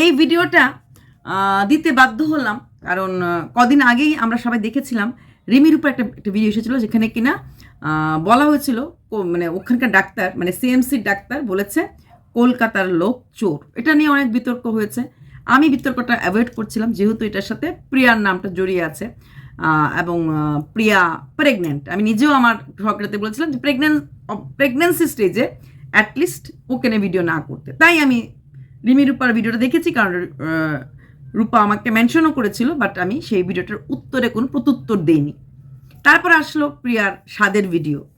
এই ভিডিওটা দিতে বাধ্য হলাম। কারণ কদিন আগেই আমরা সবাই দেখেছিলাম, রিমির উপর একটা একটা ভিডিও এসেছিল যেখানে কিনা বলা হয়েছিল মানে ওখানকার ডাক্তার মানে সিএমসির ডাক্তার বলেছে, কলকাতার লোক চোর। এটা নিয়ে অনেক বিতর্ক হয়েছে। আমি বিতর্কটা অ্যাভয়েড করছিলাম, যেহেতু এটার সাথে প্রিয়ার নামটা জড়িয়ে আছে এবং প্রিয়া প্রেগনেন্ট আমি নিজেও আমার ঝগড়াতে বলেছিলাম যে প্রেগনেন্ট প্রেগনেন্সি স্টেজে অ্যাটলিস্ট ওকে নিয়ে ভিডিও না করতে। তাই আমি রিমি রূপার ভিডিওটা দেখেছি কারণ রূপা আমাকে মেনশনও করেছিল বাট আমি সেই ভিডিওটার উত্তরে কোনো প্রত্যুত্তর দেইনি। তারপর আসলো প্রিয়ার স্বাদের ভিডিও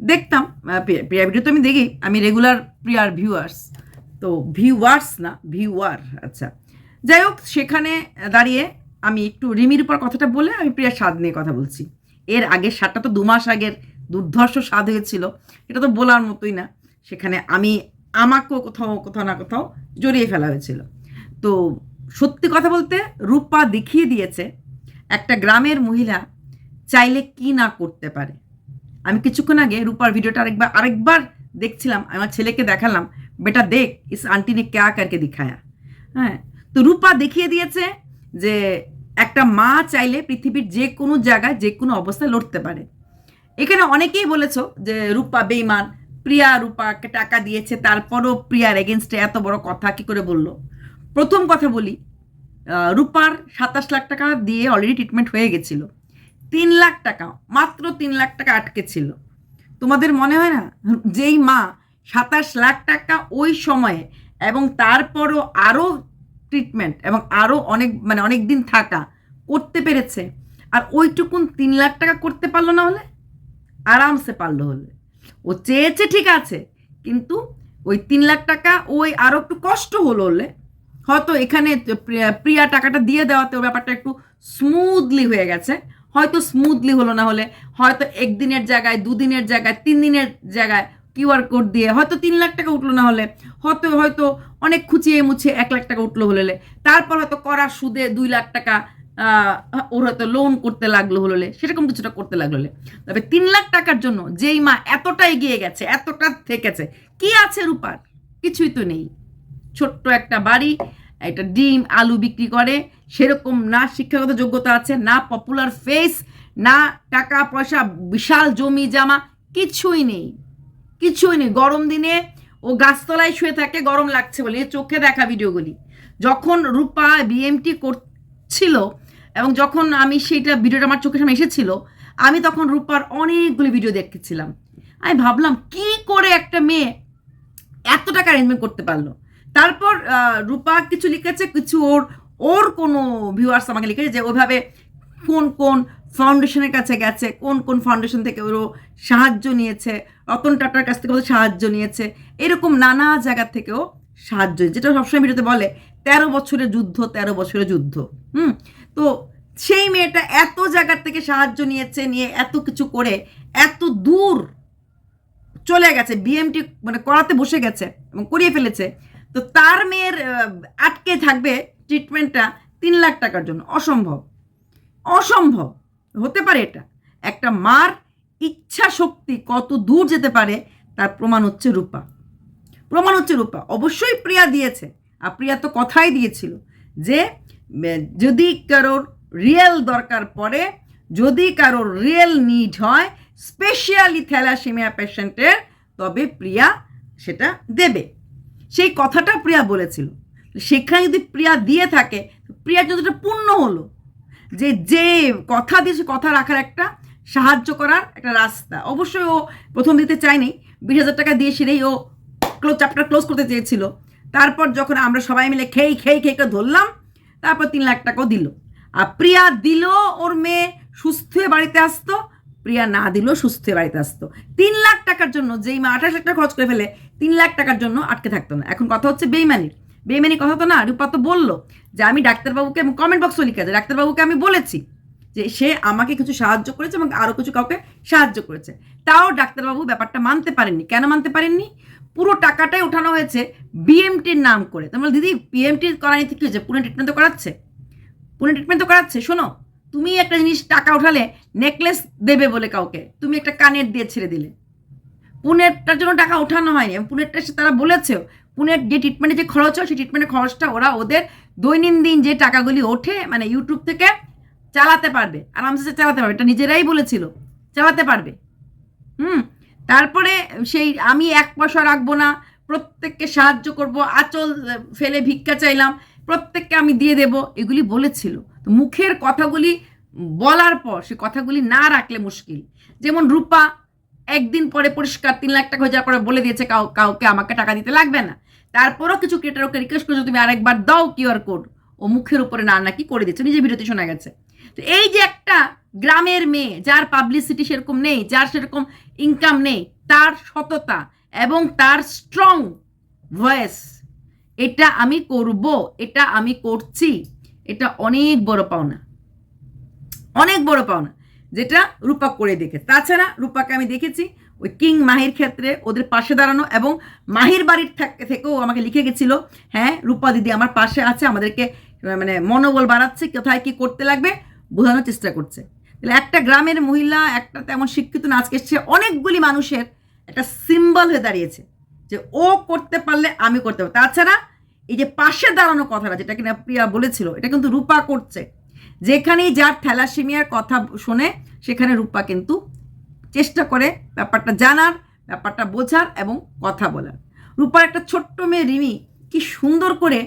দেখতাম প্রিয়া- ভিডিও তো আমি দেখি, আমি রেগুলার প্রিয়ার ভিউয়ার্স তো ভিউয়ার্স না ভিউয়ার আচ্ছা। যাই হোক, সেখানে দাঁড়িয়ে আমি একটু রিমির উপর কথাটা বলে আমি প্রিয়ার স্বাদ নিয়ে কথা বলছি। এর আগের স্বাদটা তো দু মাস আগের দুর্ধর্ষ স্বাদ হয়েছিল, এটা তো বলার মতোই না। সেখানে আমি আমাকেও কোথাও কোথাও না কোথাও জড়িয়ে ফেলা হয়েছিল। তো সত্যি কথা বলতে রূপা দেখিয়ে দিয়েছে, একটা গ্রামের মহিলা চাইলে কি না করতে পারে। আমি কিছুক্ষণ আগে রূপার ভিডিওটা আরেকবার আরেকবার দেখছিলাম, আমার ছেলেকে দেখালাম, বেটা দেখ, ইস আন্টি নে ক্যা করকে দিখায়া? হ্যাঁ তো রূপা দেখিয়ে দিয়েছে যে একটা মা চাইলে পৃথিবীর যে কোনো জায়গায়, যে কোনো অবস্থায় লড়তে পারে। এখানে অনেকেই বলেছ যে রূপা বেইমান প্রিয়া রূপাকে টাকা দিয়েছে, তারপরও প্রিয়ার এগেনস্টে এত বড় কথা, কি করে বলল? প্রথম কথা বলি রূপার সাতাশ লাখ টাকা দিয়ে অলরেডি ট্রিটমেন্ট হয়ে গেছিল। তিন লাখ টাকা, মাত্র তিন লাখ টাকা আটকে ছিল। তোমাদের মনে হয় না? যেই মা সাতাশ লাখ টাকা ওই সময়ে এবং তারপরও আরও ট্রিটমেন্ট এবং আরও অনেক মানে অনেক দিন থাকা করতে পেরেছে, আর ওইটুকুন তিন লাখ টাকা করতে পারল না হলে? আরামসে পারল হলে। ও চেয়েছে ঠিক আছে, কিন্তু ওই তিন লাখ টাকা ওই আরও একটু কষ্ট হলো হলে হয়তো এখানে প্রিয়া- টাকাটা দিয়ে দেওয়াতে ব্যাপারটা একটু স্মুথলি হয়ে গেছে। হয়তো স্মুথলি হলো না হলে, হয়তো একদিনের জায়গায়, দুদিনের জায়গায় তিন দিনের জায়গায় কিউআর কোড দিয়ে হয়তো তিন লাখ টাকা উঠল না হলে, হয়তো হয়তো অনেক খুঁচিয়ে মুছিয়ে এক লাখ টাকা উঠল হলে তারপর হয়তো করার সুদে দুই লাখ টাকা ওর হয়তো লোন করতে লাগল হলে সেরকম কিছুটা করতে লাগল তবে তিন লাখ টাকার জন্য যেই মা এতটা এগিয়ে গেছে, এতটা থেকেছে, কি আছে রূপার? কিছুই তো নেই। ছোট্ট একটা বাড়ি, একটা ডিম, আলু বিক্রি করে, সেরকম না শিক্ষাগত যোগ্যতা আছে, না পপুলার ফেস না টাকা পয়সা, বিশাল জমি, জামা, কিছুই নেই। কিছুই নেই। গরম দিনে ও গাছতলায় শুয়ে থাকে, গরম লাগছে বলে। চোখে দেখা ভিডিওগুলি যখন রূপা বিএমটি করছিল এবং যখন আমি সেইটা ভিডিওটা আমার চোখের সামনে এসেছিল, আমি তখন রূপার অনেকগুলি ভিডিও দেখেছিলাম। আমি ভাবলাম, কি করে একটা মেয়ে এত টাকা অ্যারেঞ্জমেন্ট করতে পারল? তারপর রূপা কিছু লিখেছে, কিছু ওর ওর কোনো ভিউয়ার্স আমাকে লিখেছে যে ওইভাবে কোন কোন ফাউন্ডেশনের কাছে গেছে, কোন কোন ফাউন্ডেশন থেকে ওর সাহায্য নিয়েছে, রতন টাটার কাছ থেকে সাহায্য নিয়েছে, এরকম নানা জায়গা থেকেও সাহায্য, যেটা সবসময় ভিডিওতে বলে, তেরো বছরের যুদ্ধ, তেরো বছরের যুদ্ধ, হুম? তো সেই মেয়েটা এত জায়গার থেকে সাহায্য নিয়েছে, নিয়ে এত কিছু করে, এত দূর চলে গেছে বিএমটি মানে করাতে বসে গেছে এবং করিয়ে ফেলেছে। তো তার মেয়ের আটকে থাকবে ট্রিটমেন্টটা তিন লাখ টাকার জন্য। অসম্ভব। অসম্ভব। হতে পারে এটা। একটা মার ইচ্ছা শক্তি কত দূর যেতে পারে, তার প্রমাণ হচ্ছে রূপা। প্রমাণ হচ্ছে রূপা। অবশ্যই প্রিয়া দিয়েছে। আর প্রিয়া তো কথাই দিয়েছিল। যে যদি কারোর রিয়েল দরকার পড়ে, যদি কারোর রিয়েল নিড হয় স্পেশালি থ্যালাসেমিয়া পেশেন্টের তবে প্রিয়া সেটা দেবে। সেই কথাটা প্রিয়া বলেছিল। সেখানে যদি প্রিয়া দিয়ে থাকে, প্রিয়ার যতটা পূর্ণ হলো, যে যে কথা দিয়ে সে কথা রাখার একটা সাহায্য করার একটা রাস্তা। অবশ্যই ও প্রথম দিতে চায়নি। বিশ হাজার টাকা দিয়ে সেরেই ও ক্লোজ চ্যাপ্টার ক্লোজ করতে চেয়েছিল। তারপর যখন আমরা সবাই মিলে খেই খেই খেই করে ধরলাম, তারপর তিন লাখ টাকাও দিল। আর প্রিয়া দিল ওর মেয়ে সুস্থ হয়ে বাড়িতে আসতো, প্রিয়া না দিলেও সুস্থ হয়ে বাড়িতে আসতো। তিন লাখ টাকার জন্য যেই মা আঠাশ লাখ টাকা খরচ করে ফেলে, তিন লাখ টাকার জন্য আটকে থাকতো না। এখন কথা হচ্ছে বেইমানির। বেইমানি কথা তো না, রূপা তো বলল যে আমি ডাক্তারবাবুকে কমেন্ট বক্সও লিখে আছে, ডাক্তারবাবুকে আমি বলেছি যে সে আমাকে কিছু সাহায্য করেছে এবং আরও কিছু কাউকে সাহায্য করেছে। তাও ডাক্তারবাবু ব্যাপারটা মানতে পারেননি। কেন মানতে পারেননি? পুরো টাকাটাই ওঠানো হয়েছে বিএমটির নাম করে। তোমরা দিদি বিএমটি করা করানি কি হয়েছে? পুনে ট্রিটমেন্ট তো করাচ্ছে? পুনে ট্রিটমেন্ট তো করাচ্ছে? শোনো, তুমি একটা জিনিস টাকা উঠালে নেকলেস দেবে বলে কাউকে। তুমি একটা কানের দিয়ে ছেড়ে দিলে। পুনেরটার জন্য টাকা ওঠানো হয়নি। পুনেরটা সে তারা বলেছেও, পুনের যে ট্রিটমেন্টে যে খরচ হয়, সেই ট্রিটমেন্টের খরচটা ওরা ওদের দৈনন্দিন যে টাকাগুলি ওঠে মানে ইউটিউব থেকে চালাতে পারবে। আরামসে চালাতে পারবে। এটা নিজেরাই বলেছিল। চালাতে পারবে। হুম? তারপরে সেই আমি এক পয়সা রাখব না, প্রত্যেককে সাহায্য করব, আঁচল ফেলে ভিক্ষা চাইলাম, প্রত্যেককে আমি দিয়ে দেব, এগুলি বলেছিল। তো মুখের কথাগুলি বলার পর সে কথাগুলি না রাখলে মুশকিল। যেমন রূপা একদিন পরে পরিষ্কার তিন লাখ টাকা হয়ে যাওয়ার পরে বলে দিয়েছে কাউ, কাউকে আমাকে টাকা দিতে লাগবে না। তারপরও কিছু ক্রিয়েটার ওকে রিকোয়েস্ট করেছে, তুমি আরেকবার দাও কিউআর কোড ও মুখের উপরে না নাকি করে দিচ্ছে নিজে ভিডিওতে শোনা গেছে। এই যে একটা গ্রামের মেয়ে, যার পাবলিসিটি সেরকম নেই, যার সেরকম ইনকাম নেই, তার সততা এবং তার স্ট্রং ভয়েস এটা আমি করব, এটা আমি করছি, এটা অনেক বড় পাওনা। অনেক বড় পাওনা, যেটা রূপা করে দেখে। তাছাড়া রূপাকে আমি দেখেছি, ওই কিং মাহির ক্ষেত্রে ওদের পাশে দাঁড়ানো এবং মাহির বাড়ির থাক- থেকেও আমাকে লিখে গেছিল হ্যাঁ রূপা দিদি আমার পাশে আছে, আমাদেরকে মানে মনোবল বাড়াচ্ছে, কোথায় কি করতে লাগবে বোঝানোর চেষ্টা করছে। তাহলে একটা গ্রামের মহিলা, একটা তেমন শিক্ষিত না আজকে সে অনেকগুলি মানুষের একটা সিম্বল হয়ে দাঁড়িয়েছে যে ও করতে পারলে আমি করতে পারব। তাছাড়া এই যে পাশে দাঁড়ানো কথাটা, যেটা কিনা প্রিয়া বলেছিল, এটা কিন্তু রূপা করছে। যেখানেই যার থ্যালাসেমিয়ার কথা শোনে, সেখানে রূপা কিন্তু চেষ্টা করে ব্যাপারটা জানার, ব্যাপারটা বোঝার এবং কথা বলার। রূপার একটা ছোট্ট মেয়ে রিমি কি সুন্দর করে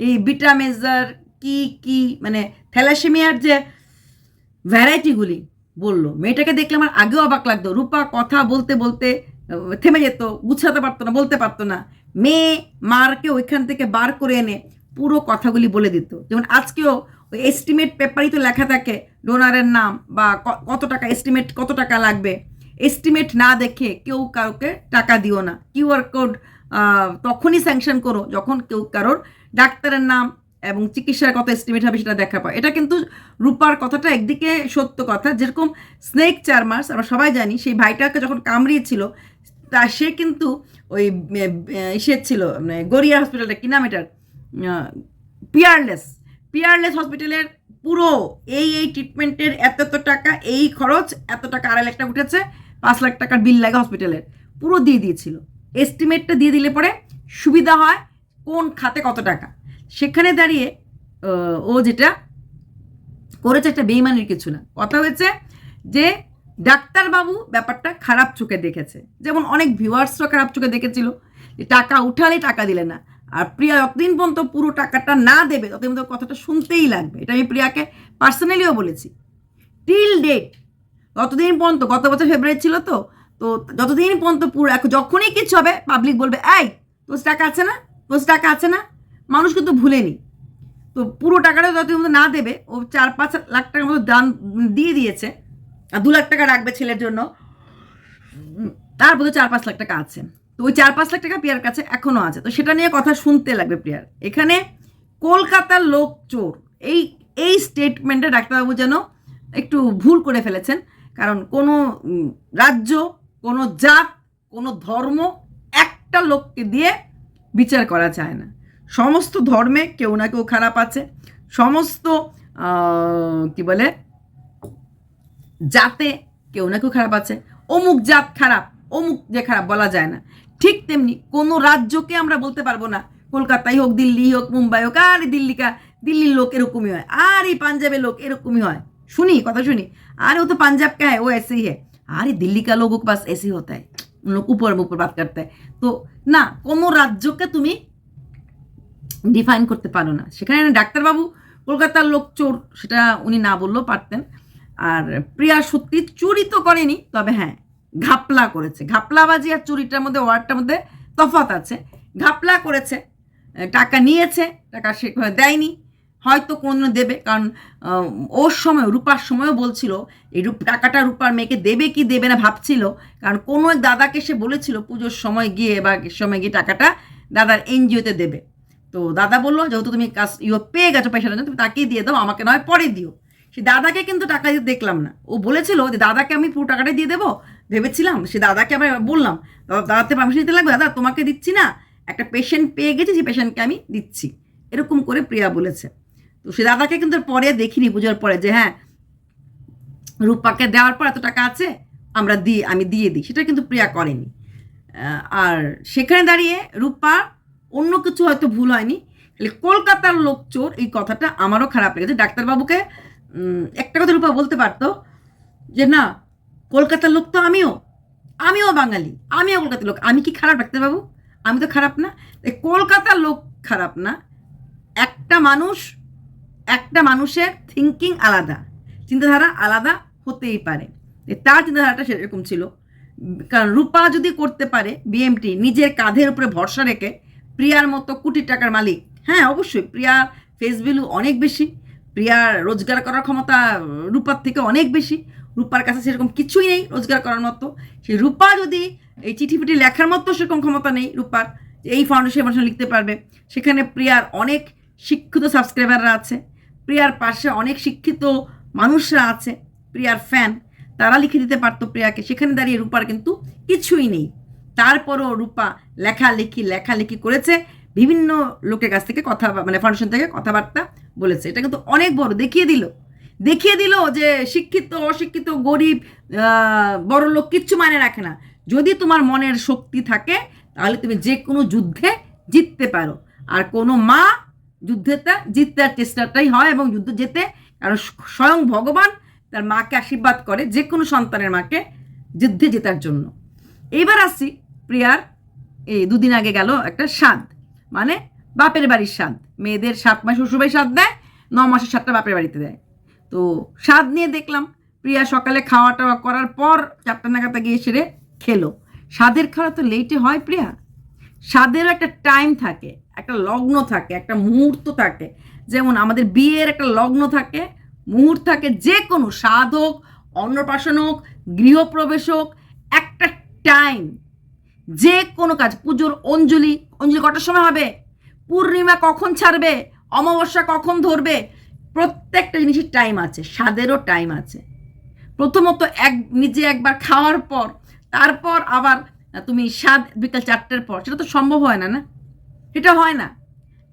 এই বিটা মেজার, কি কি মানে থ্যালাসেমিয়ার যে ভ্যারাইটিগুলি বলল। মেয়েটাকে দেখলে আমার আগেও অবাক লাগতো। রূপা কথা বলতে বলতে থেমে যেত, গুছাতে পারতো না, বলতে পারতো না। মেয়ে মারকে ওইখান থেকে বার করে এনে পুরো কথাগুলি বলে দিত। যেমন আজকেও ওই এস্টিমেট পেপারই তো লেখা থাকে ডোনারের নাম বা কত টাকা এস্টিমেট কত টাকা লাগবে। এস্টিমেট না দেখে কেউ কাউকে টাকা দিও না। কিউআর কোড তখনই স্যাংশন করো যখন কেউ কারোর ডাক্তারের নাম এবং চিকিৎসার কত এস্টিমেট হবে সেটা দেখা পায় এটা কিন্তু রূপার কথাটা একদিকে সত্য কথা, যেরকম স্নেক চারমার্স আমরা সবাই জানি, সেই ভাইটাকে যখন কামড়িয়েছিল, তা সে কিন্তু ওই সে ছিল মানে গড়িয়া হসপিটালটা কি নাম এটার? পিয়ারলেস পিয়ারলেস হসপিটালের পুরো এই এই ট্রিটমেন্টের এত এত টাকা, এই খরচ, এত টাকা আড়াই লাখ টাকা উঠেছে, পাঁচ লাখ টাকার বিল লাগে হসপিটালের পুরো দিয়ে দিয়েছিল। এস্টিমেটটা দিয়ে দিলে পরে সুবিধা হয় কোন খাতে কত টাকা। সেখানে দাঁড়িয়ে ও যেটা করেছে একটা বেইমানির কিছু না। কথা হয়েছে যে ডাক্তারবাবু ব্যাপারটা খারাপ চোখে দেখেছে। যেমন অনেক ভিউয়ার্সরা খারাপ চোখে দেখেছিল যে টাকা উঠালে টাকা দিলে না। আর প্রিয়া যতদিন পর্যন্ত পুরো টাকাটা না দেবে, ততদিন পর্যন্ত কথাটা শুনতেই লাগবে। এটা আমি প্রিয়াকে পার্সোনালিও বলেছি। টিল ডেট যতদিন পর্যন্ত, গত বছর ফেব্রুয়ারি ছিল তো তো যতদিন পর্যন্ত পুরো, এখন যখনই কিছু হবে পাবলিক বলবে, এই, তোর টাকা আছে না? তোর টাকা আছে না? মানুষ কিন্তু ভুলেনি। তো পুরো টাকাটা যতদিন মতো না দেবে। ও চার পাঁচ লাখ টাকার মতো দান দিয়ে দিয়েছে। আর দু লাখ টাকা রাখবে ছেলের জন্য। তার বোধহয় চার পাঁচ লাখ টাকা আছে। তো ওই চার পাঁচ লাখ টাকা প্রিয়ার কাছে এখনও আছে। তো সেটা নিয়ে কথা শুনতে লাগবে প্রিয়ার। এখানে কলকাতার লোক চোর। এই এই স্টেটমেন্টে ডাক্তারবাবু যেন একটু ভুল করে ফেলেছেন। কারণ কোনো রাজ্য, কোনো জাত, কোনো ধর্ম একটা লোককে দিয়ে বিচার করা যায় না। সমস্ত ধর্মে কেউ না কেউ খারাপ আছে সমস্ত আহ, কি বলে জাতে কেউ না কেউ খারাপ আছে অমুক জাত খারাপ অমুক যে খারাপ বলা যায় না ঠিক তেমনি কোনো রাজ্যকে আমরা বলতে পারবো না কলকাতায় হোক দিল্লি হোক মুম্বাই হোক আর দিল্লিকা দিল্লির লোক এরকমই হয় আর এই পাঞ্জাবের লোক এরকমই হয় শুনি কথা শুনি अरे वो तो पंजाब का है वो ऐसे ही है अरे दिल्ली का लोगों के पास ऐसे ही होता है उन लोग ऊपर ऊपर बात करते हैं তো না কোনো রাজ্যকে তুমি ডিফাইন করতে পারো না। সেখানে ডাক্তারবাবু কলকাতার লোক চোর, সেটা উনি না বললেও পারতেন। আর প্রিয়া সত্যি চুরি তো করেনি, তবে হ্যাঁ ঘাপলা করেছে। ঘাপলাবাজি আর চুরিটার মধ্যে, ওয়ার্ডটার মধ্যে তফাৎ আছে। ঘাপলা করেছে টাকা নিয়েছে, টাকা সে দেয়নি। হয়তো কোনো দেবে, কারণ ওর সময়, রূপার সময়ও বলছিল, এই রূপ, টাকাটা রূপার মেয়েকে দেবে কি দেবে না ভাবছিল, কারণ কোনো দাদাকে সে বলেছিল, পুজোর সময় গিয়ে বা সময় গিয়ে টাকাটা দাদার এনজিওতে দেবে। তো দাদা বলল, যেহেতু তুমি কাজ ইয়ে পেয়ে গেছো পয়সাটা তুমি তাকেই দিয়ে দাও, আমাকে নয়, পরে দিও। সে দাদাকে কিন্তু টাকা দিতে দেখলাম না। ও বলেছিল যে, দাদাকে আমি পুরো টাকাটা দিয়ে দেবো? ভেবেছিলাম, সে দাদাকে আমি বললাম, দাদা দাদাতে পারমিশন দিতে লাগবে? দাদা, তোমাকে দিচ্ছি না। একটা পেশেন্ট পেয়ে গেছি সেই পেশেন্টকে আমি দিচ্ছি। এরকম করে প্রিয়া বলেছে। তো সে দাদাকে কিন্তু পরে দেখিনি পুজোর পরে যে হ্যাঁ রূপাকে দেওয়ার পর এত টাকা আছে, আমরা দিই আমি দিয়ে দিই। সেটা কিন্তু প্রিয়া করেনি। আর সেখানে দাঁড়িয়ে রূপা অন্য কিছু হয়তো ভুল হয়নি। খালি কলকাতার লোক চোর, এই কথাটা আমারও খারাপ লেগেছে। ডাক্তারবাবুকে একটা কথা রূপা বলতে পারতো যে, না, কলকাতার লোক তো আমিও। আমিও বাঙালি। আমিও কলকাতার লোক। আমি কি খারাপ ডাক্তারবাবু? আমি তো খারাপ না। কলকাতার লোক খারাপ না। একটা মানুষ, একটা মানুষের থিঙ্কিং আলাদা। চিন্তাধারা আলাদা হতেই পারে। তার চিন্তাধারাটা সেরকম ছিল। কারণ রূপা যদি করতে পারে বিএমটি নিজের কাঁধের উপরে ভরসা রেখে প্রিয়ার মতো কোটি টাকার মালিক। হ্যাঁ অবশ্যই, প্রিয়ার ফেস ভ্যালু অনেক বেশি, প্রিয়ার রোজগার করার ক্ষমতা রূপার থেকে অনেক বেশি, রূপার কাছে সেরকম কিছুই নেই রোজগার করার মতো। সে রূপা যদি এই চিঠি ফিটি লেখার মতো সেরকম ক্ষমতা নেই রূপার, এই ফাউন্ডেশন ফাউন্ডেশন লিখতে পারবে। সেখানে প্রিয়ার অনেক শিক্ষিত সাবস্ক্রাইবাররা আছে, প্রিয়ার পাশে অনেক শিক্ষিত মানুষরা আছে, প্রিয়ার ফ্যান তারা লিখে দিতে পারতো প্রিয়াকে। সেখানে দাঁড়িয়ে রূপার কিন্তু কিছুই নেই। তারপরও রূপা লেখালেখি লেখালেখি করেছে। বিভিন্ন লোকের কাছ থেকে কথা মানে ফাউন্ডেশন থেকে কথাবার্তা বলেছে। এটা কিন্তু অনেক বড়, দেখিয়ে দিল। দেখিয়ে দিল যে শিক্ষিত, অশিক্ষিত, গরিব বড় লোক কিচ্ছু মানে রাখে না। যদি তোমার মনের শক্তি থাকে, তাহলে তুমি যে কোনো যুদ্ধে জিততে পারো। আর কোনো মা যুদ্ধেটা জিততে চেষ্টাটাই হয় এবং যুদ্ধ যেতে কারণ স্বয়ং ভগবান তার মাকে আশীর্বাদ করে যে কোনো সন্তানের মাকে যুদ্ধে জেতার জন্য। এইবার আসছি প্রিয়ার এই দুদিন আগে গেল একটা স্বাদ মানে বাপের বাড়ির স্বাদ মেয়েদের সাত মাস শ্বশুরবাড়ি স্বাদ দেয়, ন মাসের সাতটা বাপের বাড়িতে দেয়। তো স্বাদ নিয়ে দেখলাম, প্রিয়া সকালে খাওয়া টাওয়া করার পর চারটা নাগাদা গিয়ে সেরে খেলো। স্বাদের খাওয়া তো লেটে হয় প্রিয়া। স্বাদেরও একটা টাইম থাকে, একটা লগ্ন থাকে, একটা মুহূর্ত থাকে। যেমন আমাদের বিয়ের একটা লগ্ন থাকে, মুহূর্ত থাকে যে কোনো স্বাদ হোক অন্নপ্রাশন হোক, গৃহপ্রবেশ হোক, একটা টাইম যে কোনো কাজ, পুজোর অঞ্জলি অঞ্জলি কটার সময় হবে? পূর্ণিমা কখন ছাড়বে? অমাবস্যা কখন ধরবে? প্রত্যেকটা জিনিসের টাইম আছে, স্বাদেরও টাইম আছে। প্রথমত এক, নিজে একবার খাওয়ার পর, তারপর আবার তুমি স্বাদ বিকাল চারটের পর, সেটা তো সম্ভব হয় না না? এটা হয় না।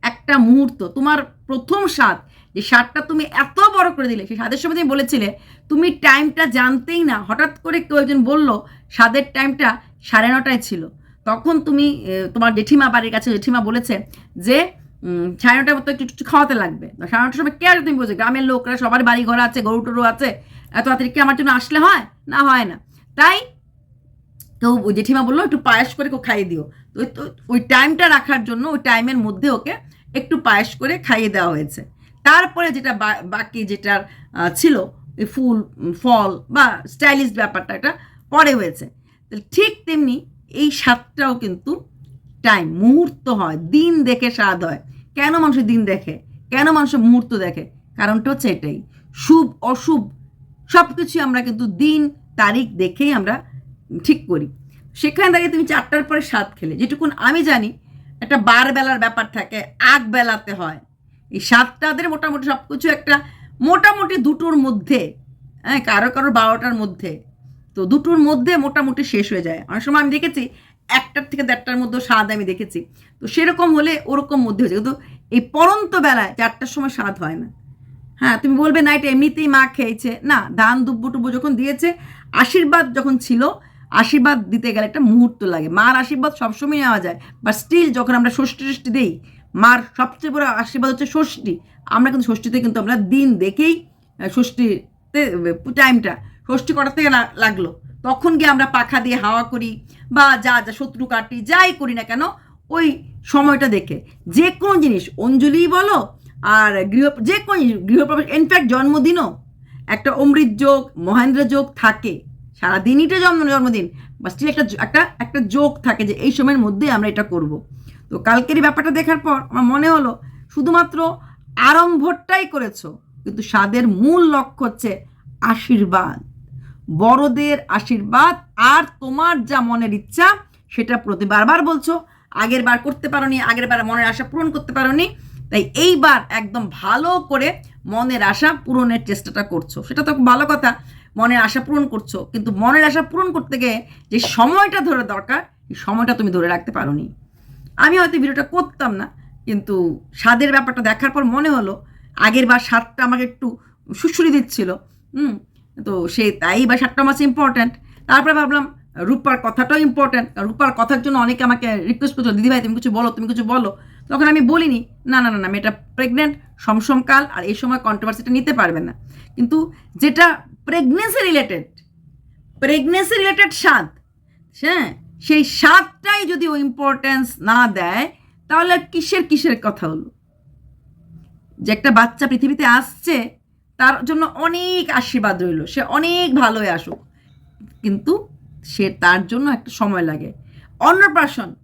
একটা মুহূর্ত, তোমার প্রথম স্বাদ, যে স্বাদটা তুমি এত বড় করে দিলে, সেই স্বাদের সময় তুমি বলেছিলে, তুমি টাইমটা জানতেই না, হঠাৎ করে কেউ একজন বলল, স্বাদের টাইমটা সাড়ে নটায় ছিল। তখন তুমি তোমার জেঠিমা বাড়ির কাছে জেঠিমা বলেছে যে সাড়ে নটার মতো একটু একটু খাওয়াতে লাগবে। সাড়ে নটার সময় কে আর তুমি বলছো? গ্রামের লোকরা, সবার বাড়ি ঘর আছে, গরু টরু আছে। এত তাড়াতাড়ি কি আমার জন্য আসলে হয়? না হয় না। তাই তো জেঠিমা বলল, একটু পায়েস করে খাইয়ে দিও। তো ওই- টাইমটা রাখার জন্য ওই টাইমের মধ্যে ওকে একটু পায়েস করে খাইয়ে দেওয়া হয়েছে। তারপরে যেটা বাকি যেটার ছিল ফুল ফল বা স্টাইলিশ ব্যাপারটা, এটা পরে হয়েছে। তো ঠিক তেমনি এই স্বাদটাও কিন্তু টাইম মুহূর্ত হয়, দিন দেখে স্বাদ হয়। কেন মানুষ দিন দেখে? কেন মানুষ মুহূর্ত দেখে? কারণটা হচ্ছে এটাই। শুভ, অশুভ সব কিছুই আমরা কিন্তু দিন, তারিখ দেখেই আমরা ঠিক করি। সেখানে দাঁড়িয়ে তুমি চারটার পরে স্বাদ খেলে। যেটুকুন আমি জানি, একটা বার বেলার ব্যাপার থাকে, আগ বেলাতে হয়। এই সাতটাদের মোটামুটি সব কিছু একটা মোটামুটি দুটোর মধ্যে হ্যাঁ কারও কারও বারোটার মধ্যে তো দুটোর মধ্যে মোটামুটি শেষ হয়ে যায়। অনেক সময় আমি দেখেছি, একটার থেকে দেড়টার মধ্যে স্বাদ আমি দেখেছি। তো সেরকম হলে ওরকম মধ্যে হয়েছে কিন্তু এই পরন্ত বেলায় চারটার সময় স্বাদ হয় না। হ্যাঁ তুমি বলবে, না, এটা এমনিতেই মা খেয়েছে। না ধান দুব্বো টুব্বো যখন দিয়েছে, আশীর্বাদ যখন ছিল, আশীর্বাদ দিতে গেলে একটা মুহূর্ত লাগে। মার আশীর্বাদ সবসময় নেওয়া যায়। বা স্টিল যখন আমরা ষষ্ঠী ষষ্ঠী দিই, মার সবচেয়ে বড় আশীর্বাদ হচ্ছে ষষ্ঠী। আমরা কিন্তু ষষ্ঠীতে কিন্তু আমরা দিন দেখেই ষষ্ঠীতে টাইমটা ষষ্ঠী করার থেকে লাগল। তখন গিয়ে আমরা পাখা দিয়ে হাওয়া করি বা যা যা শত্রু কাটি যাই করি না কেন, ওই সময়টা দেখে। যে কোনো জিনিস, অঞ্জলি বলো আর গৃহ যে কোনো গৃহপ্রবেশ ইনফ্যাক্ট জন্মদিনও একটা অমৃত যোগ, মহেন্দ্র যোগ থাকে। সারাদিনই তো জন্ম জন্মদিন বা স্টিল একটা একটা একটা যোগ থাকে যে এই সময়ের মধ্যেই আমরা এটা করব। তো কালকেরই ব্যাপারটা দেখার পর আমার মনে হলো, শুধুমাত্র আরম্ভটাই করেছ, কিন্তু স্বাদের মূল লক্ষ্য হচ্ছে আশীর্বাদ। বড়দের আশীর্বাদ আর তোমার যা মনের ইচ্ছা, সেটা প্রতি বারবার বলছো। আগের বার করতে পারোনি, আগের বার মনের আশা পূরণ করতে পারোনি। তাই এইবার একদম ভালো করে মনের আশা পূরণের চেষ্টাটা করছ। সেটা তো ভালো কথা, মনের আশা পূরণ করছ। কিন্তু মনের আশা পূরণ করতে গিয়ে যে সময়টা ধরে দরকার, এই সময়টা তুমি ধরে রাখতে পারোনি। আমি হয়তো ভিডিওটা করতাম না, কিন্তু স্বাদের ব্যাপারটা দেখার পর মনে হলো, আগের বার স্বাদটা আমাকে একটু সুশুরি দিচ্ছিল। হুম তো সে তাই বা স্বাদটা মাছ ইম্পর্ট্যান্ট তারপরে ভাবলাম, রূপার কথাটাও ইম্পর্ট্যান্ট রূপার কথার জন্য অনেকে আমাকে রিকোয়েস্ট করছিল দিদি ভাই তুমি কিছু বলো, তুমি কিছু বলো। তখন আমি বলিনি, না না না না, মেয়েটা প্রেগনেন্ট সমসমকাল আর এই সময় কন্ট্রোভার্সিটা নিতে পারবে না। কিন্তু যেটা প্রেগনেন্সি রিলেটেড প্রেগনেন্সি রিলেটেড স্বাদ হ্যাঁ সেই স্বাদটাই যদি ও ইম্পর্টেন্স না দেয়, তাহলে কিসের কিসের কথা হলো? যে একটা বাচ্চা পৃথিবীতে আসছে তার জন্য অনেক আশীর্বাদ রইল। সে অনেক ভালোই আসুক। কিন্তু সে তার জন্য একটা সময় লাগে। অন্নপ্রাশন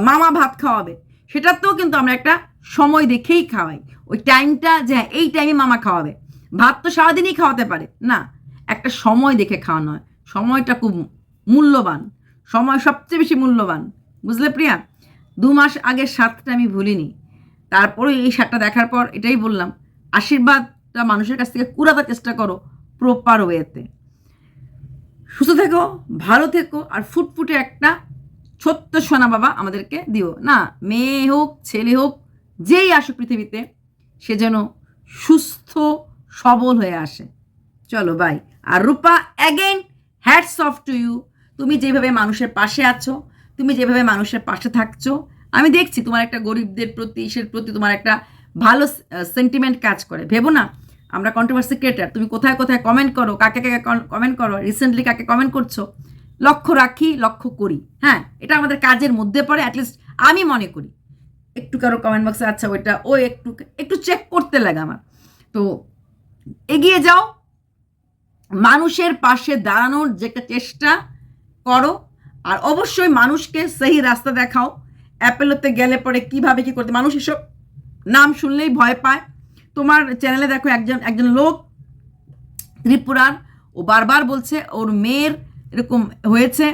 মামা ভাত খাওয়াবে। সেটাতেও কিন্তু আমরা একটা সময় দেখেই খাওয়াই। ওই টাইমটা যে হ্যাঁ, এই টাইমে মামা খাওয়াবে। ভাত তো সারাদিনই খাওয়াতে পারে। না একটা সময় দেখে খাওয়ানো হয়। সময়টা খুব মূল্যবান। সময় সবচেয়ে বেশি মূল্যবান। বুঝলে প্রিয়া? দু মাস আগের স্বাদটা আমি ভুলিনি। তারপরে এই স্বাদটা দেখার পর এটাই বললাম। আশীর্বাদটা মানুষের কাছ থেকে কুড়াতে চেষ্টা করো প্রপার ওয়েতে সুস্থ থেকো, ভালো থেকো, আর ফুটফুটে একটা ছোট্ট সোনা বাবা আমাদেরকে দিও। না, মেয়ে হোক, ছেলে হোক, যেই আসুক পৃথিবীতে, সে যেন সুস্থ, সবল হয়ে আসে। চলো bye R Rupa again hats off to you তুমি যেভাবে মানুষের পাশে আছো, তুমি যেভাবে মানুষের পাশে থাকছো, আমি দেখছি তোমার একটা গরিবদের প্রতি, ইসের প্রতি তোমার একটা ভালো সেন্টিমেন্ট কাজ করে। ভেবো না আমরা কন্ট্রোভার্সি ক্রিয়েটার তুমি কোথায় কোথায় কমেন্ট করো, কাকে কাকে কমেন্ট করো রিসেন্টলি কাকে কমেন্ট করছ, লক্ষ্য রাখি, লক্ষ্য করি হ্যাঁ? এটা আমাদের কাজের মধ্যে পড়ে অ্যাটলিস্ট আমি মনে করি। একটু কারও কমেন্ট বক্সে আচ্ছা ওইটা, ও একটু একটু চেক করতে লাগে আমার। তো, এগিয়ে যাও, মানুষের পাশে দাঁড়ানোর যে একটা চেষ্টা করো, আর অবশ্যই মানুষকে সেই রাস্তা দেখাও। অ্যাপেলোতে গেলে পরে কীভাবে কি করতে, মানুষ এসব নাম শুনলেই ভয় পায়। তোমার চ্যানেলে দেখো একজন একজন লোক, ত্রিপুরার, ও বারবার বলছে ওর মেয়ের এরকম হয়েছে,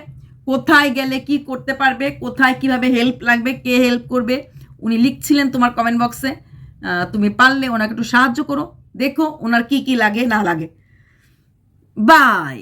কোথায় গেলে কি করতে পারবে, কোথায় কীভাবে হেল্প লাগবে, কে হেল্প করবে, উনি লিখছিলেন তোমার কমেন্ট বক্সে তুমি পারলে ওনাকে একটু সাহায্য করো, দেখো ওনার কি কি লাগে, না লাগে। বাই